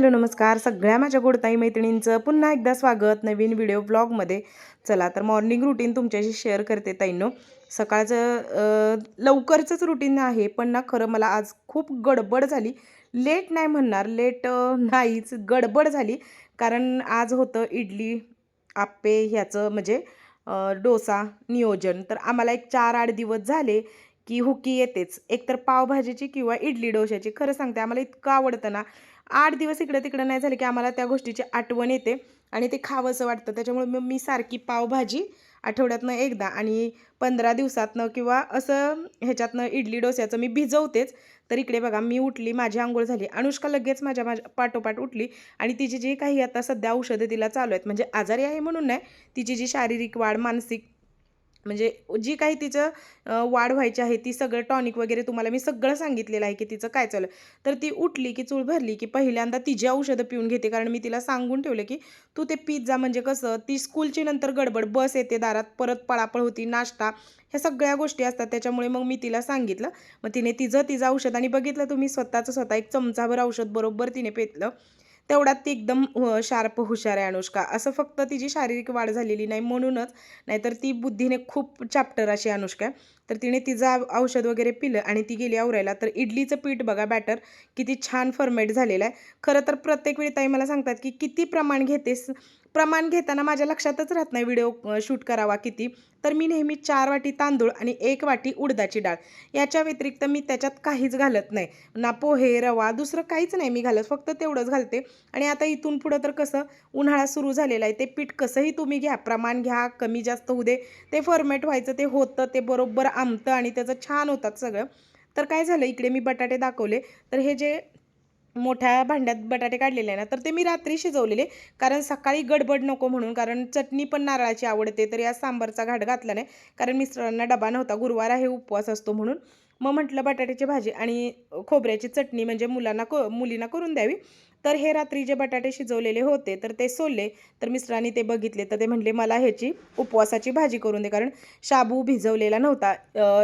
Hello नमस्कार. सगळ्या माझ्या गोडताई मैत्रिणींचं पुन्हा एकदा स्वागत नवीन व्हिडिओ ब्लॉगमध्ये चला तर मॉर्निंग रुटीन तुमच्याशी शेअर करते ताईनो. सकाळचं लवकरचंच रुटीन आहे पण ना खरं मला आज खूप गडबड झाली. लेट नाही म्हणणार लेट नाहीच गडबड झाली. कारण आज होतं इडली आप्पे ह्याचं म्हणजे डोसा नियोजन. तर आम्हाला एक चार आठ दिवस झाले की हुकी येतेच. एकतर पावभाजीची किंवा इडली डोशाची खरं सांगते आम्हाला इतकं आवडतं ना आठ दिवस इकडं तिकडं नाही झालं की आम्हाला त्या गोष्टीची आठवण येते आणि ते खावंसं वाटतं. त्याच्यामुळे मग मी सारखी पावभाजी आठवड्यातनं एकदा आणि पंधरा दिवसातनं किंवा असं ह्याच्यातनं इडली डोस्याचं मी भिजवतेच. तर इकडे बघा मी उठली माझी आंघोळ झाली. अनुष्का लगेच माझ्या माझ्या पाठोपाठ उठली आणि तिची जी काही आता सध्या औषधं तिला चालू आहेत म्हणजे आजारी आहे म्हणून नाही तिची जी शारीरिक वाढ मानसिक म्हणजे जी काही तिचं वाढ व्हायची आहे ती सगळं टॉनिक वगैरे तुम्हाला मी सगळं सांगितलेलं आहे की तिचं काय चालू तर ती उठली की चूळ भरली की पहिल्यांदा तिची औषधं पिऊन घेते. कारण मी तिला सांगून ठेवलं की तू ते पीत जा म्हणजे कसं ती स्कूलची नंतर गडबड बस येते दारात परत पळापळ होती नाश्ता ह्या सगळ्या गोष्टी असतात. त्याच्यामुळे मग मी तिला सांगितलं. मग तिने तिचं तिचं औषध आणि बघितलं तुम्ही स्वतःचं स्वतः एक चमचाभर औषध बरोबर तिने पेतलं तेवढ्यात ती एकदम शार्प हुशार आहे अनुष्का. असं फक्त तिची शारीरिक वाढ झालेली नाही म्हणूनच नाहीतर ती बुद्धीने खूप चॅप्टर अशी अनुष्का. आहे. तर तिने तिचं औषध वगैरे पिलं आणि ती गेली आवरायला. तर इडलीचं पीठ बघा बॅटर किती छान फर्मेट झालेलं आहे. खरं तर प्रत्येक वेळी ताई मला सांगतात की किती प्रमाण घेतेस प्रमाण घेताना माझ्या लक्षातच राहत नाही व्हिडिओ शूट करावा किती. तर मी नेहमी चार वाटी तांदूळ आणि एक वाटी उडदाची डाळ. याच्या व्यतिरिक्त मी त्याच्यात काहीच घालत नाही. ना पोहे रवा दुसरं काहीच नाही मी घालत. फक्त तेवढंच घालते. आणि आता इथून पुढं तर कसं उन्हाळा सुरू झालेला आहे. ते पीठ कसंही तुम्ही घ्या प्रमाण घ्या कमी जास्त होऊ दे. ते फॉर्मेट व्हायचं ते होतं ते बरोबर आमतं आणि त्याचं छान होतात सगळं. तर काय झालं इकडे मी बटाटे दाखवले. तर हे जे मोठ्या भांड्यात बटाटे काढलेले आहे ना तर ते मी रात्री शिजवलेले. कारण सकाळी गडबड नको म्हणून कारण चटणी पण नारळाची आवडते तर या सांबारचा घाट घातला नाही. कारण मिस्टरांना डबा नव्हता गुरुवार आहे उपवास असतो म्हणून. मग म्हटलं बटाट्याची भाजी आणि खोबऱ्याची चटणी म्हणजे मुलांना क मुलींना करून द्यावी. तर हे रात्री जे बटाटे शिजवलेले होते तर ते सोलले. तर मिस्टरांनी ते बघितले तर ते म्हणले मला ह्याची उपवासाची भाजी करून दे. कारण शाबू भिजवलेला नव्हता.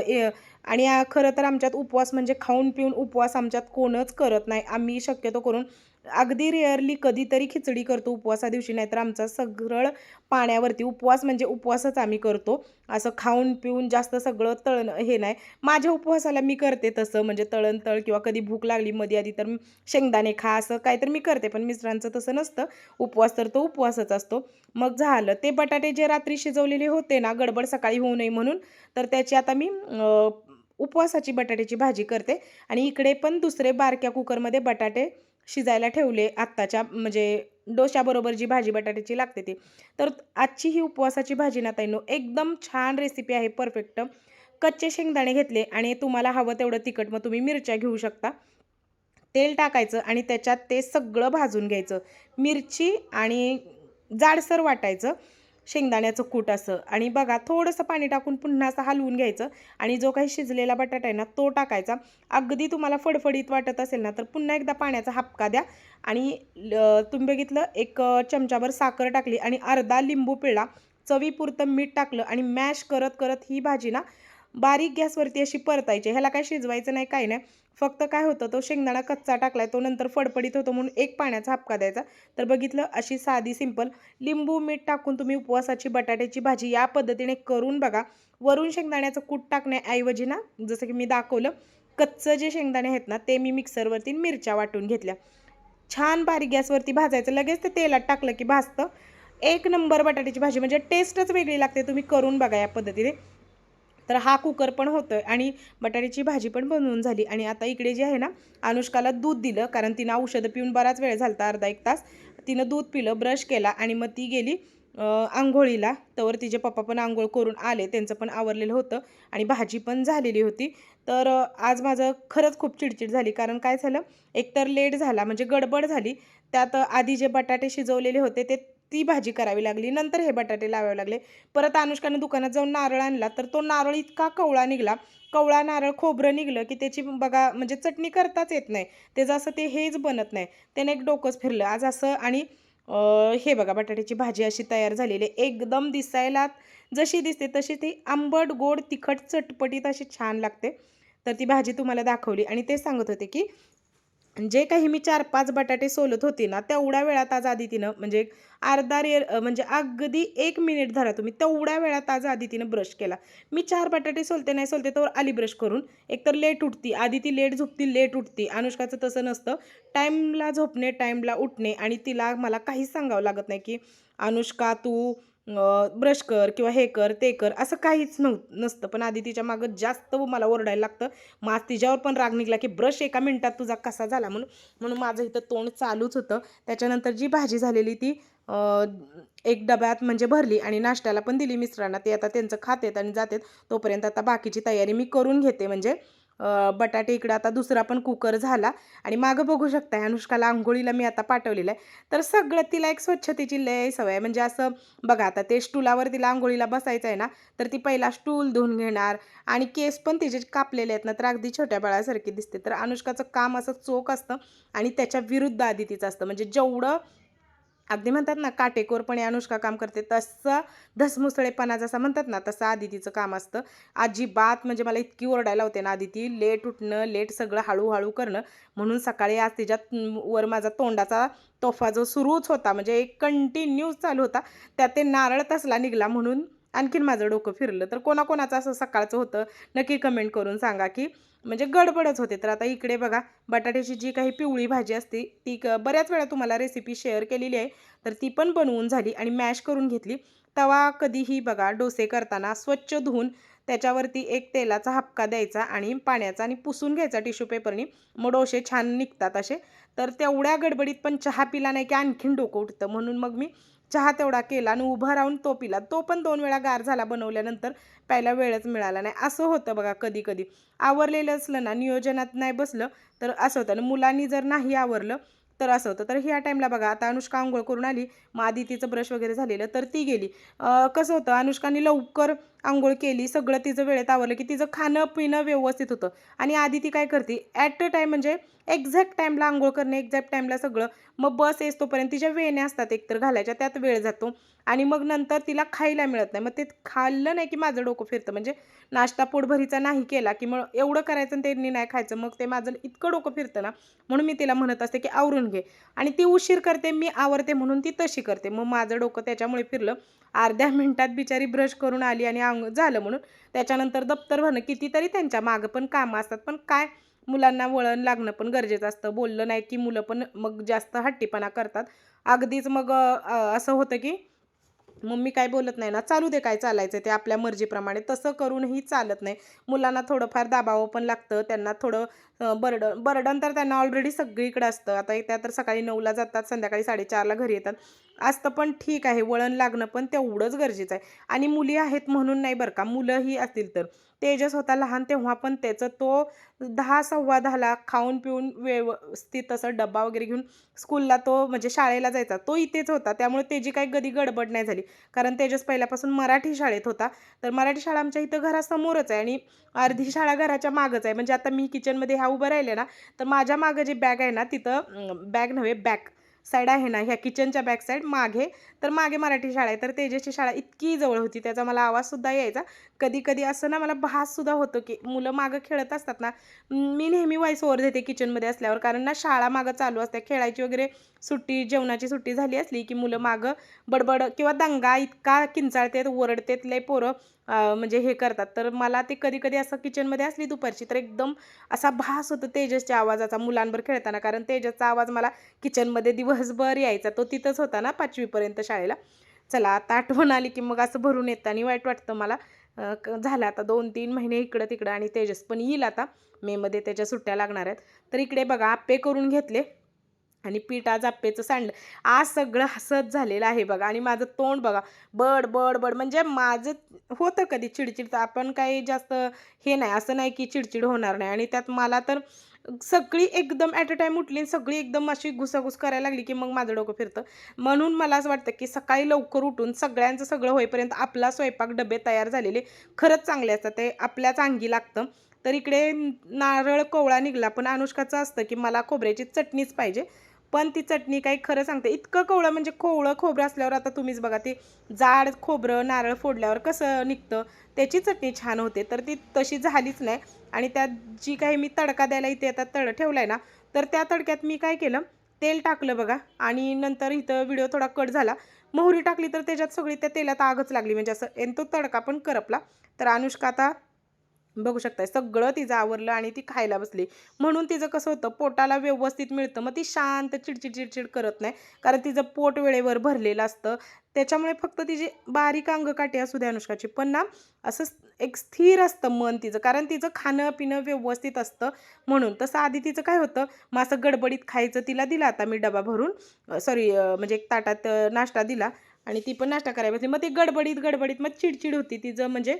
ए- आणि खरं तर आमच्यात उपवास म्हणजे खाऊन पिऊन उपवास आमच्यात कोणच करत नाही. आम्ही शक्यतो करून अगदी रेअरली कधीतरी खिचडी करतो उपवासा दिवशी नाहीतर आमचा सगळं पाण्यावरती उपवास म्हणजे उपवासच आम्ही करतो. असं खाऊन पिऊन जास्त सगळं तळणं हे नाही. माझ्या उपवासाला मी करते तसं म्हणजे तळण तळ किंवा कधी भूक लागली मध्ये आधी तर शेंगदाणे खा असं काय तर मी करते पण मिस्टरांचं तसं नसतं. उपवास तर तो उपवासच असतो. मग झालं ते बटाटे जे रात्री शिजवलेले होते ना गडबड सकाळी होऊ नये म्हणून तर त्याची आता मी उपवासाची बटाट्याची भाजी करते. आणि इकडे पण दुसरे बारक्या कुकरमध्ये बटाटे शिजायला ठेवले. आत्ताच्या म्हणजे डोशाबरोबर जी भाजी बटाट्याची लागते ती. तर आजची ही उपवासाची भाजी ना ताईनो एकदम छान रेसिपी आहे. परफेक्ट कच्चे शेंगदाणे घेतले आणि तुम्हाला हवं तेवढं तिखट मग तुम्ही मिरच्या घेऊ शकता. तेल टाकायचं आणि त्याच्यात ते सगळं भाजून घ्यायचं. मिरची आणि जाडसर वाटायचं. शेंगदाण्याचं कूट असं. आणि बघा थोडंसं पाणी टाकून पुन्हा असं हलवून घ्यायचं. आणि जो काही शिजलेला बटाटा आहे ना तो टाकायचा. अगदी तुम्हाला फडफडीत वाटत असेल ना तर पुन्हा एकदा पाण्याचा हापका द्या. आणि ल- तुम्ही बघितलं एक अ, चमचाभर साखर टाकली आणि अर्धा लिंबू पिळला चवीपुरतं मीठ टाकलं आणि मॅश करत करत ही भाजी ना बारीक गॅसवरती अशी परतायची. ह्याला काय शिजवायचं नाही काही नाही. फक्त काय होतं तो शेंगदाणा कच्चा टाकलाय तो नंतर फडफडीत होतो म्हणून एक पाण्याचा हापका द्यायचा. तर बघितलं अशी साधी सिंपल लिंबू मीठ टाकून तुम्ही उपवासाची बटाट्याची भाजी या पद्धतीने करून बघा. वरून शेंगदाण्याचं कूट टाकण्याऐवजी ना जसं की मी दाखवलं कच्चं जे शेंगदाणे आहेत ना ते मी मिक्सरवरती मिरच्या वाटून घेतल्या. छान बारीक गॅसवरती भाजायचं. लगेच ते तेलात टाकलं की भाजतं. एक नंबर बटाट्याची भाजी म्हणजे टेस्टच वेगळी लागते तुम्ही करून बघा या पद्धतीने. तर हा कुकर पण होतोय आणि बटाट्याची भाजी पण बनवून झाली. आणि आता इकडे जे आहे ना अनुष्काला दूध दिलं कारण तिनं औषधं पिऊन बराच वेळ झाला अर्धा एक तास. तिनं दूध पिलं ब्रश केला आणि मग ती गेली आंघोळीला. तर तिचे पप्पा पण आंघोळ करून आले त्यांचं पण आवरलेलं होतं आणि भाजी पण झालेली होती. तर आज माझं खरंच खूप चिडचिड झाली कारण काय झालं एकतर लेट झाला म्हणजे गडबड झाली. त्यात आधी जे बटाटे शिजवलेले होते ते ती भाजी करावी लागली नंतर हे बटाटे लावावे लागले. परत अनुष्कानं दुकानात जाऊन नारळ आणला तर तो नारळ इतका कवळा निघाला. कवळा नारळ खोबरं निघलं की त्याची बघा म्हणजे चटणी करताच येत नाही. त्याचं असं ते हेच बनत नाही. त्याने एक डोकंच फिरलं. आज असं आणि हे बघा बटाट्याची भाजी अशी तयार झालेली आहे. एकदम दिसायला जशी दिसते तशी ती आंबट गोड तिखट चटपटीत अशी छान लागते. तर ती भाजी तुम्हाला दाखवली आणि ते सांगत होते की जे काही मी चार पाच बटाटे सोलत होते ना तेवढ्या वेळात आज आदितीनं म्हणजे अर्धा रे म्हणजे अगदी एक मिनिट धरा तुम्ही तेवढ्या वेळात आज आदितीनं ब्रश केला. मी चार बटाटे सोलते नाही सोलते तर आली ब्रश करून एकतर लेट उठती आदिती लेट झोपती लेट उठती. अनुष्काचं तसं नसतं. टाईमला झोपणे टाईमला उठणे आणि तिला मला काहीच सांगावं लागत नाही की अनुष्का तू ब्रश कर किंवा हे कर ते कर असं काहीच नव्ह नसतं. पण आधी तिच्या मागं जास्त मला ओरडायला लागतं. मग आज तिच्यावर पण राग निघला की ब्रश एका मिनटात तुझा कसा झाला? म्हणून म्हणून माझं इथं तोंड चालूच होतं. त्याच्यानंतर जी भाजी झालेली ती एक डब्यात म्हणजे भरली आणि नाश्त्याला पण दिली मिस्टरांना. ते आता त्यांचं खातेत आणि जातात तोपर्यंत आता बाकीची तयारी मी करून घेते. म्हणजे बटाटे इकडं आता दुसरा पण कुकर झाला. आणि मागं बघू शकताय अनुष्काला आंघोळीला मी आता पाठवलेलं आहे. तर सगळं तिला एक स्वच्छतेची लय सवय आहे. म्हणजे असं बघा आता ते स्टूलावर तिला आंघोळीला बसायचं आहे ना तर ती पहिला स्टूल धुवून घेणार. आणि केस पण तिचे कापलेले आहेत ना तर अगदी छोट्या बाळासारखी दिसते. तर अनुष्काचं काम असं चोख असतं आणि त्याच्या विरुद्ध आदितीचं असतं. म्हणजे जेवढं अगदी म्हणतात ना काटेकोरपणे अनुष्का काम करते तसं धसमुसळेपणा जसा म्हणतात ना तसं आदितीचं काम असतं. अजिबात म्हणजे मला इतकी ओरडायला होते ना आदिती लेट उठणं लेट सगळं हळूहळू करणं म्हणून सकाळी आज तिच्यात वर माझा तोंडाचा तोफा जो सुरूच होता म्हणजे एक कंटिन्यू चालू होता त्यात ते नारळ तसला निघला म्हणून आणखीन माझं डोकं फिरलं. तर कोणाकोणाचं असं सकाळचं होतं नक्की कमेंट करून सांगा की म्हणजे गडबडच होते. तर आता इकडे बघा बटाट्याची जी काही पिवळी भाजी असते ती क बऱ्याच वेळा तुम्हाला रेसिपी शेअर केलेली आहे. तर ती पण बनवून झाली आणि मॅश करून घेतली. तवा कधीही बघा डोसे करताना स्वच्छ धुवून त्याच्यावरती एक तेलाचा हपका द्यायचा आणि पाण्याचा आणि पुसून घ्यायचा टिश्यू पेपरनी मग डोसे छान निघतात असे. तर तेवढ्या गडबडीत पण चहा पिला नाही की आणखीन डोकं उठतं. म्हणून मग मी चहा तेवढा केला आणि उभा राहून तो पिला. तो पण दोन वेळा गार झाला बनवल्यानंतर प्यायला वेळच मिळाला नाही. असं होतं बघा कधी कधी. आवरलेलं असलं ना नियोजनात नाही बसलं तर असं होतं. आणि मुलांनी जर नाही आवरलं तर असं होतं. तर ह्या टाईमला बघा आता अनुष्का आंघोळ करून आली मग आधी तिचं ब्रश वगैरे झालेलं तर ती गेली. कसं होतं अनुष्काने लवकर आंघोळ केली सगळं तिचं वेळेत आवरलं की तिचं खाणं पिणं व्यवस्थित होतं. आणि आधी ती काय करते ॲट अ टाईम म्हणजे एक्झॅक्ट टाईमला आंघोळ करणे एक्झॅक्ट टाईमला सगळं. मग बस येस तोपर्यंत तिच्या वेण्या असतात एकतर घालायच्या त्यात वेळ जातो. आणि मग नंतर तिला खायला मिळत नाही. मग ते खाल्लं नाही की माझं डोकं फिरतं. म्हणजे नाश्ता पोटभरीचा नाही केला की मग एवढं करायचं आणि त्यांनी नाही खायचं मग ते माझं इतकं डोकं फिरतं ना. म्हणून मी तिला म्हणत असते की आवरून घे. आणि ती उशीर करते मी आवरते म्हणून ती तशी करते. मग माझं डोकं त्याच्यामुळे फिरलं. अर्ध्या मिनटात बिचारी ब्रश करून आली आणि अंग झालं म्हणून. त्याच्यानंतर दप्तर भरणं कितीतरी त्यांच्या मागं पण कामं असतात पण काय? मुलांना वळण लागणं पण गरजेचं असतं. बोललं नाही की मुलं पण मग जास्त हट्टीपणा करतात. अगदीच मग असं होतं की मम्मी काय बोलत नाही ना चालू दे काय चालायचं ते आपल्या मर्जीप्रमाणे. तसं करूनही चालत नाही. मुलांना थोडंफार दाबावं पण लागतं त्यांना थोडं बर्डन बर्डन तर त्यांना ऑलरेडी सगळीकडे असतं. आता त्या तर सकाळी नऊला जातात संध्याकाळी साडेचारला घरी येतात. असतं पण ठीक आहे वळण लागणं पण तेवढंच गरजेचं आहे. आणि मुली आहेत म्हणून नाही बरं का मुलंही असतील तर. तेजस होता लहान तेव्हा पण त्याचं तो दहा सव्वा दहाला खाऊन पिऊन व्यवस्थित असं डब्बा वगैरे घेऊन स्कूलला तो म्हणजे शाळेला जायचा. तो इथेच होता. त्यामुळे त्याची काही कधी गडबड नाही झाली. कारण तेजस पहिल्यापासून मराठी शाळेत होता. तर मराठी शाळा आमच्या इथं घरासमोरच आहे आणि अर्धी शाळा घराच्या मागच आहे. म्हणजे आता मी किचनमध्ये ह्या उभं राहिले ना तर माझ्या मागं जी बॅग आहे ना तिथं बॅग नव्हे बॅक साईड आहे ना ह्या किचनच्या बॅक साईड मागे. तर मागे मराठी शाळा आहे. तर तेजसची शाळा इतकी जवळ होती त्याचा मला आवाजसुद्धा यायचा. कधी कधी असं ना मला भाससुद्धा होतो की मुलं मागं खेळत असतात ना मी नेहमी वॉईस ओवर देते किचनमध्ये असल्यावर. कारण ना शाळा मागं चालू असते खेळायची वगैरे सुट्टी जेवणाची सुट्टी झाली असली की मुलं मागं बडबड किंवा दंगा इतका किंचाळतेत ओरडतेत लय पोरं म्हणजे हे करतात. तर मला ते कधी कधी असं किचनमध्ये असली दुपारची तर एकदम असा भास होतो तेजसच्या आवाजाचा मुलांवर खेळताना. कारण तेजसचा आवाज मला किचनमध्ये दिवसभर यायचा. तो तिथंच होता ना पाचवीपर्यंत शाळेला. चला आता आठवण आली की मग असं भरून येतं आणि वाईट वाटतं मला. क- झालं आता दोन तीन महिने इकडं तिकडं आणि तेजस पण येईल आता. मेमध्ये त्याच्या सुट्ट्या लागणार आहेत. तर इकडे बघा आप्पे करून घेतले. आणि पीठ आज आप्पेचं सांडलं. आज सगळं हसत झालेलं आहे बघा. आणि माझं तोंड बघा. बड बड बड. म्हणजे माझं होतं कधी चिडचिड. तर आपण काही जास्त हे नाही. असं नाही की चिडचिड होणार नाही. आणि त्यात मला तर सगळी एकदम ॲट अ टाईम उठली आणि सगळी एकदम अशी घुसाघुस करायला लागली की मग माझं डोकं फिरतं. म्हणून मला असं वाटतं की सकाळी लवकर उठून सगळ्यांचं सगळं होईपर्यंत आपला स्वयंपाक डबे तयार झालेले खरंच चांगले असतात. ते आपल्याच अंगी लागतं. तर इकडे नारळ कोवळा निघला. पण अनुष्काचं असतं की मला खोबऱ्याची चटणीच पाहिजे. पण ती चटणी काही खरं सांगते. इतकं कवळं म्हणजे कोवळं खोबरं असल्यावर आता तुम्हीच बघा ते जाड खोबरं नारळ फोडल्यावर कसं निघतं? त्याची चटणी छान होते. तर ती तशी झालीच नाही. आणि त्यात जी काही मी तडका द्यायला इथे आता तड ठेवला आहे ना तर त्या तडक्यात मी काय केलं? तेल टाकलं बघा. आणि नंतर इथं व्हिडिओ थोडा कट झाला. मोहरी टाकली तर त्याच्यात सगळी त्या तेलात आगच लागली. म्हणजे असं आणि तो तडका पण करपला. तर अनुष्का आता बघू शकताय. सगळं तिचं आवरलं आणि ती खायला बसली. म्हणून तिचं कसं होतं पोटाला व्यवस्थित मिळतं मग ती शांत चिडचिड चिडचिड करत नाही. कारण तिचं पोट वेळेवर भरलेलं असतं. त्याच्यामुळे फक्त तिची बारीक अंगकाठी असू द्या अनुष्काची पण ना असं एक स्थिर असतं मन तिचं. कारण तिचं खाणं पिणं व्यवस्थित असतं. म्हणून तसं आधी तिचं काय होतं मग असं गडबडीत खायचं तिला दिला आता मी डबा भरून सॉरी म्हणजे एक ताटात नाश्ता दिला आणि ती पण नाश्ता करायला बसली. मग ती गडबडीत गडबडीत मग चिडचिड होती. तिचं म्हणजे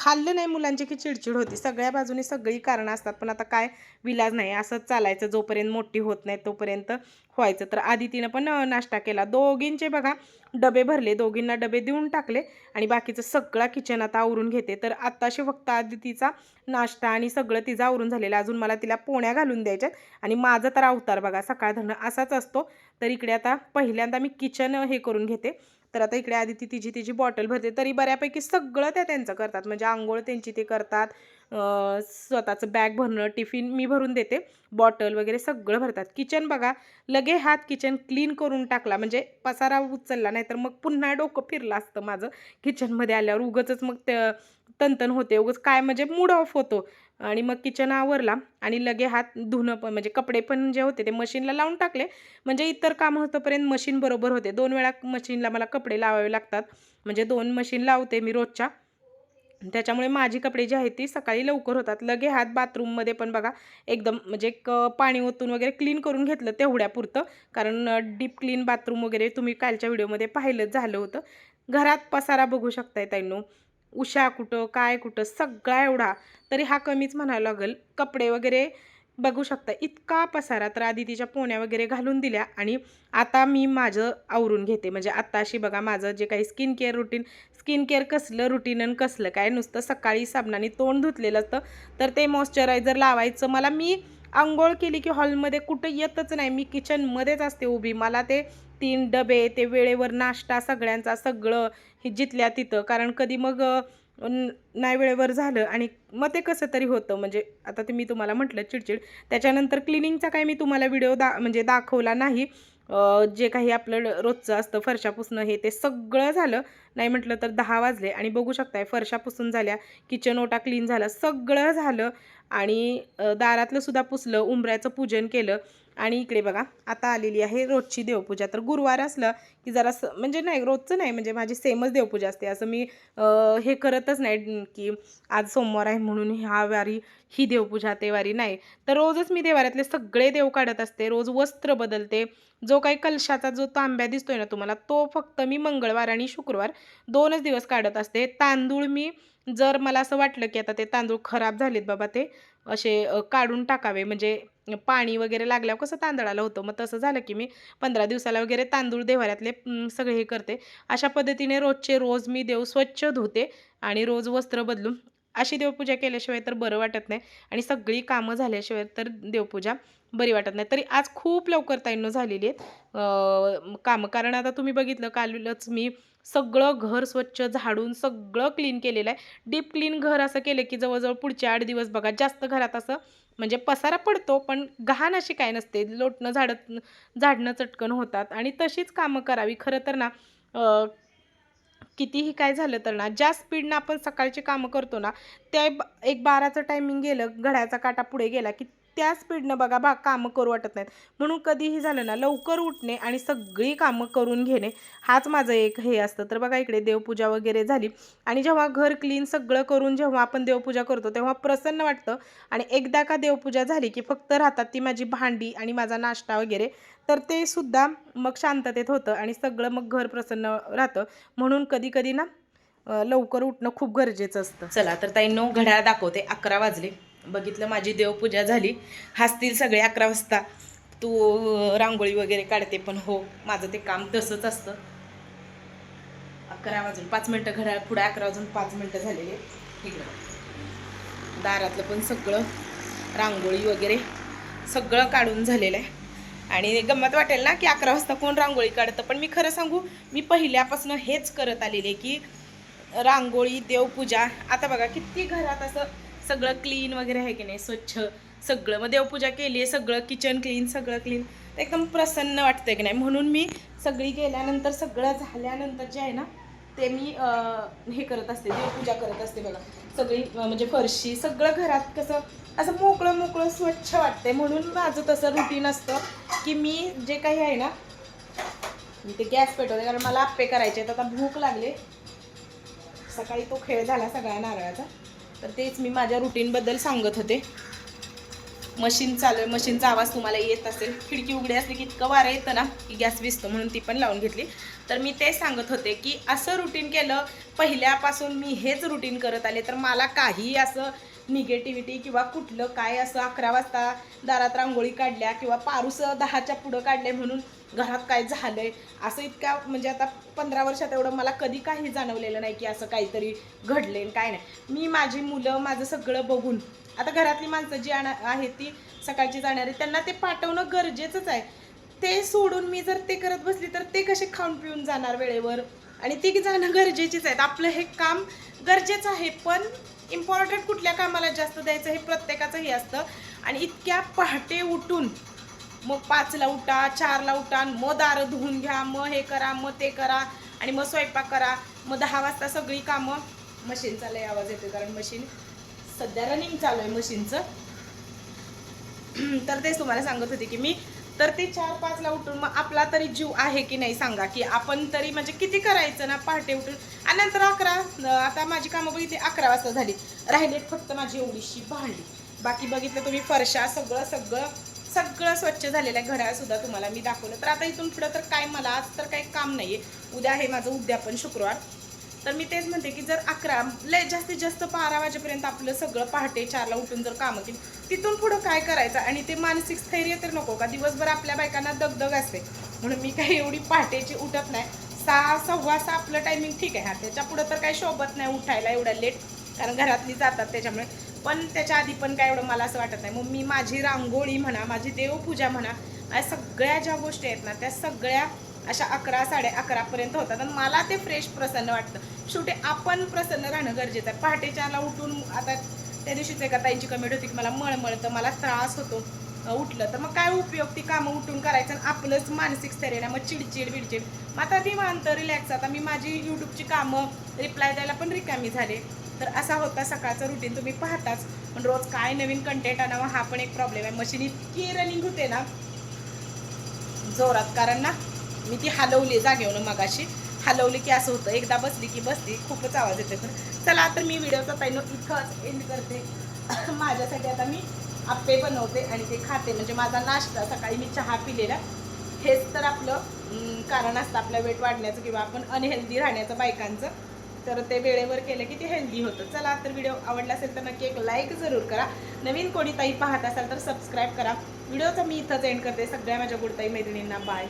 खाल्लं नाही मुलांची की चिडचिड होती. सगळ्या बाजूनी सगळी कारणं असतात. पण आता काय विलाज नाही. असंच चालायचं. जोपर्यंत मोठी होत नाही तोपर्यंत व्हायचं. तर आदितीनं पण नाश्ता केला. दोघींचे बघा डबे भरले. दोघींना डबे देऊन टाकले आणि बाकीचं सगळा किचन आता आवरून घेते. तर आत्ताशी फक्त आदितीचा नाश्ता आणि सगळं तिचं आवरून झालेलं. अजून मला तिला पोण्या घालून द्यायच्यात आणि माझा तर अवतार बघा. सकाळ धरणं असाच असतो. तर इकडे आता पहिल्यांदा मी किचन हे करून घेते. तर आता इकडे आधी ती तिची तिची बॉटल भरते. तरी बऱ्यापैकी सगळं त्या त्यांचं करतात. म्हणजे आंघोळ त्यांची ते करतात. स्वतःचं बॅग भरणं टिफिन मी भरून देते. बॉटल वगैरे सगळं भरतात. किचन बघा लगे हात किचन क्लीन करून टाकला. म्हणजे पसारा उचलला नाही तर मग पुन्हा डोकं फिरलं असतं माझं. किचनमध्ये आल्यावर उगंच मग ते होते. उगच काय म्हणजे मूड ऑफ होतो. आणि मग किचन आवरला आणि लगे हात धुणं पण म्हणजे कपडे पण जे होते ते मशीनला लावून टाकले. म्हणजे इतर काम होतोपर्यंत मशीन बरोबर होते. दोन वेळा मशीनला मला कपडे लावावे लागतात. म्हणजे दोन मशीन लावते मी रोजच्या. त्याच्यामुळे माझी कपडे जी आहेत ती सकाळी लवकर होतात. लगे हात बाथरूममध्ये पण बघा एकदम म्हणजे एक पाणी ओतून वगैरे क्लीन करून घेतलं तेवढ्यापुरतं. कारण डीप क्लीन बाथरूम वगैरे तुम्ही कालच्या व्हिडिओमध्ये पाहिलंच झालं होतं. घरात पसारा बघू शकताय ताईंनो. उशा कुठं काय कुठं सगळा एवढा. तरी हा कमीच म्हणायला लागेल. कपडे वगैरे बघू शकता. इतका पसारा. तर आधी तिच्या पोण्या वगैरे घालून दिल्या आणि आता मी माझं आवरून घेते. म्हणजे आत्ता अशी बघा माझं जे काही skin care routine skin care कसलं रुटीन आणि कसलं काय नुसतं सकाळी साबणाने तोंड धुतलेलं असतं. तर ते मॉइश्चरायझर लावायचं. मला मी आंघोळ केली की हॉलमध्ये कुठं येतच नाही. मी किचनमध्येच असते उभी. मला ते तीन डबे ते वेळेवर नाश्ता सगळ्यांचा सगळं हे जिथल्या तिथं. कारण कधी मग नाही वेळेवर झालं आणि मग ते कसं तरी होतं. म्हणजे आता ते मी तुम्हाला म्हटलं चिडचिड. त्याच्यानंतर क्लिनिंगचा काही मी तुम्हाला व्हिडिओ दा म्हणजे दाखवला नाही. जे काही आपलं रोजचं असतं फरशा पुसणं हे ते सगळं झालं. नाही म्हटलं तर दहा वाजले. आणि बघू शकताय फरशा पुसून झाल्या किचन ओटा क्लीन झालं सगळं झालं. आणि दारातलं सुद्धा पुसलं उंबऱ्याचं पूजन केलं. आणि इकडे बघा आता आलेली आहे रोजची देवपूजा. तर गुरुवार असलं की जरा स म्हणजे नाही रोजचं नाही म्हणजे माझी सेमच देवपूजा असते. असं मी हे करतच नाही की आज सोमवार आहे म्हणून ह्या वारी ही देवपूजा ते वारी नाही. तर रोजच मी देवाऱ्यातले सगळे देव काढत असते. रोज वस्त्र बदलते. जो काही कलशाचा जो तांब्या दिसतोय ना तुम्हाला तो फक्त मी मंगळवार आणि शुक्रवार दोनच दिवस काढत असते. तांदूळ मी जर मला असं वाटलं की आता ते तांदूळ खराब झालेत बाबा ते असे काढून टाकावे. म्हणजे पाणी वगैरे लागल्यावर कसं तांदळाला होतं? मग तसं झालं की मी पंधरा दिवसाला वगैरे तांदूळ देवाऱ्यातले सगळे हे करते. अशा पद्धतीने रोजचे रोज मी देव स्वच्छ धुते आणि रोज वस्त्र बदलून अशी देवपूजा केल्याशिवाय तर बरं वाटत नाही आणि सगळी कामं झाल्याशिवाय तर देवपूजा बरी वाटत नाही. तरी आज खूप लवकर ताईंनो झालेली आहेत. कामं. कारण आता तुम्ही बघितलं कालच मी सगळं घर स्वच्छ झाडून सगळं क्लीन केलेलं आहे. डीप क्लीन घर असं केलं की जवळजवळ पुढचे आठ दिवस बघा जास्त घरात असं म्हणजे पसारा पडतो पण घाण अशी काय नसते. लोटणं झाडत झाडणं चटकन होतात आणि तशीच कामं करावी. खरं तर ना कितीही काय झालं तर ना ज्या स्पीडनं आपण सकाळची कामं करतो ना त्या एक बाराचं टायमिंग गेलं घड्याचा काटा पुढे गेला की त्या स्पीडनं बघा बा कामं करू वाटत नाहीत. म्हणून कधीही झालं ना लवकर उठणे आणि सगळी कामं करून घेणे हाच माझं एक हे असतं. तर बघा इकडे देवपूजा वगैरे झाली आणि जेव्हा घर क्लीन सगळं करून जेव्हा आपण देवपूजा करतो तेव्हा प्रसन्न वाटतं. आणि एकदा का देवपूजा झाली की फक्त राहतात ती माझी भांडी आणि माझा नाश्ता वगैरे तर ते सुद्धा मग शांततेत होतं आणि सगळं मग घर प्रसन्न राहतं. म्हणून कधी कधी ना लवकर उठणं खूप गरजेचं असतं. चला तर ताईंनो घड्याळ दाखवते अकरा वाजले. बघितलं माझी देवपूजा झाली. हसतील सगळे अकरा वाजता. तू रांगोळी वगैरे काढते पण हो माझं ते काम तसंच असतं. अकरा वाजून पाच मिनटं घड्याळ पुढे अकरा वाजून पाच मिनटं झालेले. इकडं. दारातलं पण सगळं रांगोळी वगैरे सगळं काढून झालेलं आहे. आणि गंमत वाटेल ना की अकरा वाजता कोण रांगोळी काढतं? पण मी खरं सांगू मी पहिल्यापासून हेच करत आलेले की रांगोळी देवपूजा आता बघा किती घरात असं सगळं क्लीन वगैरे आहे की नाही? स्वच्छ. सगळं. मग देवपूजा केली आहे सगळं किचन क्लीन सगळं क्लीन एकदम प्रसन्न वाटतंय की नाही? म्हणून मी सगळी गेल्यानंतर सगळं झाल्यानंतर जे आहे ना ते मी हे करत असते देवपूजा करत असते बघा. सगळी म्हणजे फरशी सगळं घरात कसं असं मोकळं मोकळं स्वच्छ वाटतंय. म्हणून माझं तसं रुटीन असतं की मी जे काही आहे ना मी ते गॅस पेटवते. कारण मला आप्पे करायचे आहेत. आता भूक लागले. सकाळी तो खेळ झाला सगळ्या नारळाचा. तर तेच मी माझ्या रुटीनबद्दल सांगत होते. मशीन चालू आहे मशीनचा आवाज तुम्हाला येत असेल. खिडकी उघडी असली की इतकं वारं येतं ना की गॅस विसतो म्हणून ती पण लावून घेतली. तर मी ते सांगत होते की असं रुटीन केलं पहिल्यापासून मी हेच रुटीन करत आले तर मला काही असं निगेटिव्हिटी किंवा कुठलं काय असं अकरा वाजता दारात रांगोळी काढल्या किंवा पारूस दहाच्या पुढं काढले म्हणून घरात काय झालंय? असं इतक्या म्हणजे आता पंधरा वर्षात एवढं मला कधी काही जाणवलेलं नाही की असं काहीतरी घडले काय नाही. मी माझी मुलं माझं सगळं बघून आता घरातली माणसं जी आणा आहेत ती सकाळची जाणारी त्यांना ते पाठवणं गरजेचंच आहे. ते सोडून मी जर ते करत बसली तर ते कसे खाऊन पिऊन जाणार वेळेवर? आणि ते जाणं गरजेचेच आहेत आपलं हे काम गरजेचं आहे पण इम्पॉर्टंट कुठल्या कामाला जास्त द्यायचं हे प्रत्येकाचं हे असतं. आणि इतक्या पहाटे उठून मग पाचला उठा चारला उठा मग दारं धुवून घ्या मग हे करा मग ते करा आणि मग स्वयंपाक करा. मग दहा वाजता सगळी कामं मशीनचा लय आवाज येतो कारण मशीन सध्या रनिंग चालू आहे मशीनचं. तर तेच तुम्हाला सांगत होते की मी तर ते चार पाचला उठून मग आपला तरी जीव आहे की नाही सांगा की आपण तरी म्हणजे किती करायचं ना पहाटे उठून? आणि नंतर अकरा आता माझी कामं बघितली अकरा वाजता झाली. राहिलेत फक्त माझी एवढीशी भांडी. बाकी बघितलं तुम्ही फरशा सगळं सगळं सगळं स्वच्छ झालेलं आहे. घड्याळसुद्धा तुम्हाला मी दाखवलं. तर आता इथून पुढं तर काय मला आज तर काही काम नाही आहे उद्या आहे माझं उद्यापन शुक्रवार. तर मी तेच म्हणते की जर अकरा लय जास्तीत जास्त बारा वाजेपर्यंत आपलं सगळं पहाटे चारला उठून जर कामं केली तिथून पुढं काय करायचं? आणि ते मानसिक स्थैर्य तर नको का? दिवसभर आपल्या बायकांना दगदग असते. म्हणून मी काही एवढी पहाटेची उठत नाही. सहा सव्वा सहा आपलं टायमिंग ठीक आहे. हा त्याच्या पुढं तर काही शोभत नाही उठायला एवढं लेट कारण घरातली जातात त्याच्यामुळे. पण त्याच्या आधी पण काय एवढं मला असं वाटत नाही. मग मी माझी रांगोळी म्हणा माझी देवपूजा म्हणा या सगळ्या ज्या गोष्टी आहेत ना त्या सगळ्या अशा अकरा साडे अकरापर्यंत होतात. आणि मला ते फ्रेश प्रसन्न वाटतं. शेवटी आपण प्रसन्न राहणं गरजेचं आहे. पहाटेच्याला उठून आता त्या दिवशीच एका ताईची कमेंट होती की मला मळमळतं मला त्रास होतो. उठलं तर मग काय उपयोग? ती कामं उठून करायचं आणि आपलंच मानसिक स्थैर्य ना मग चिडचिड बिडचिड. मग आता ती मानतं रिलॅक्स आता मी माझी यूट्यूबची कामं रिप्लाय द्यायला पण रिकामी झाले. तर असा होता सकाळचं रुटीन तुम्ही पाहताच. पण रोज काय नवीन कंटेंट आणावा हा पण एक प्रॉब्लेम आहे. मशीन इतकी रनिंग होते ना जोरात. कारण ना मी ती हलवली जागेवर मगाशी. हलवली की असं होतं. एकदा बसली की बसली खूपच आवाज येते पण चला तर मी व्हिडिओचा पहिलं इथंच एंड करते. माझ्यासाठी आता मी आप्पे बनवते आणि ते खाते. म्हणजे माझा नाश्ता सकाळी मी चहा पिलेला. हेच तर आपलं कारण असतं. आपलं वेट वाढण्याचं किंवा आपण अनहेल्दी राहण्याचं बायकांचं. तर ते वेळेवर केलं की ते हेल्दी होतं. चला तर व्हिडिओ आवडला असेल तर नक्की एक लाईक जरूर करा. नवीन कोणी ताई पाहत असाल तर सबस्क्राईब करा. व्हिडिओचा मी इथंच एंड करते. सगळ्या माझ्या गुडताई मैत्रिणींना बाय